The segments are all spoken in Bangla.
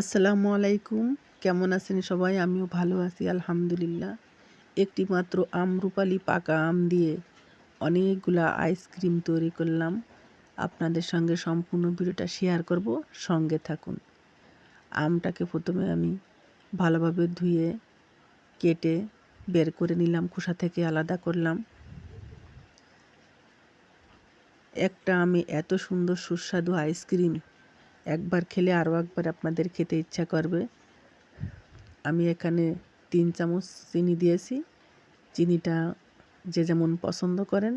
আসসালামু আলাইকুম। কেমন আছেন সবাই? আমিও ভালো আছি, আলহামদুলিল্লাহ। একটি মাত্র আমরুপালি পাকা আম দিয়ে অনেকগুলা আইসক্রিম তৈরি করলাম। আপনাদের সঙ্গে সম্পূর্ণ ভিডিওটা শেয়ার করব। সঙ্গে থাকুন। আমটাকে প্রথমে আমি ভালোভাবে ধুয়ে, কেটে বের করে নিলাম, খোসা থেকে আলাদা করলাম। একটা আমি এত সুন্দর সুস্বাদু আইসক্রিম একবার খেলে আরও একবার আপনাদের খেতে ইচ্ছা করবে। আমি এখানে তিন চামচ চিনি দিয়েছি। চিনিটা যে যেমন পছন্দ করেন,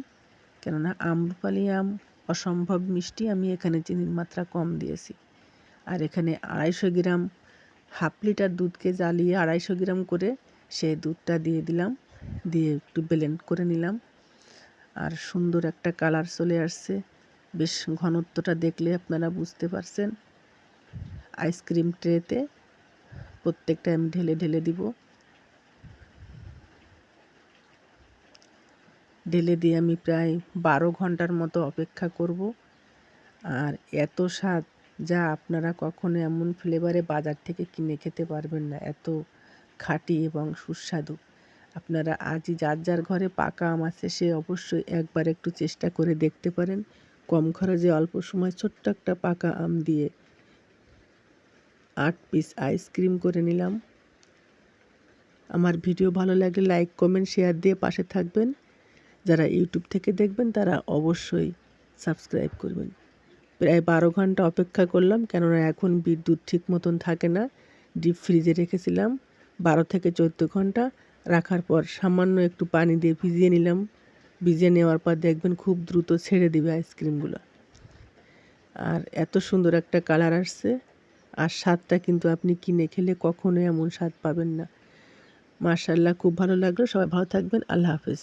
কেননা আমরুপালি আম অসম্ভব মিষ্টি, আমি এখানে চিনির মাত্রা কম দিয়েছি। আর এখানে আড়াইশো গ্রাম হাফ লিটার দুধকে জ্বালিয়ে আড়াইশো গ্রাম করে সে দুধটা দিয়ে দিলাম, দিয়ে একটু ব্লেন্ড করে নিলাম। আর সুন্দর একটা কালার চলে আসছে। বেশ ঘনত্বটা দেখলে আপনারা বুঝতে পারছেন। আইসক্রিম ট্রেতে প্রত্যেকটা আমি ঢেলে ঢেলে দিব। ঢেলে দিয়ে আমি প্রায় বারো ঘণ্টার মতো অপেক্ষা করব। আর এত স্বাদ যা আপনারা কখনো এমন ফ্লেভারে বাজার থেকে কিনে খেতে পারবেন না। এত খাঁটি এবং সুস্বাদু। আপনারা আজই যার যার ঘরে পাকা আম আছে সে অবশ্যই একবার একটু চেষ্টা করে দেখতে পারেন। কম খরচে অল্প সময় ছোট্ট একটা পাকা আম দিয়ে আট পিস আইসক্রিম করে নিলাম। আমার ভিডিও ভালো লাগলে লাইক কমেন্ট শেয়ার দিয়ে পাশে থাকবেন। যারা ইউটিউব থেকে দেখবেন, তারা অবশ্যই সাবস্ক্রাইব করবেন। প্রায় বারো ঘণ্টা অপেক্ষা করলাম, কেননা এখন বিদ্যুৎ ঠিক মতন থাকে না। ডিপ ফ্রিজে রেখেছিলাম। বারো থেকে চোদ্দ ঘণ্টা রাখার পর সামান্য একটু পানি দিয়ে ভিজিয়ে নিলাম। ভিজিয়ে নেওয়ার পর দেখবেন খুব দ্রুত ছেড়ে দিবে আইসক্রিমগুলো। আর এত সুন্দর একটা কালার আসছে। আর স্বাদটা কিন্তু আপনি কিনে খেলে কখনোই এমন স্বাদ পাবেন না। মার্শাল্লাহ খুব ভালো লাগল। সবাই ভালো থাকবেন। আল্লাহ হাফেজ।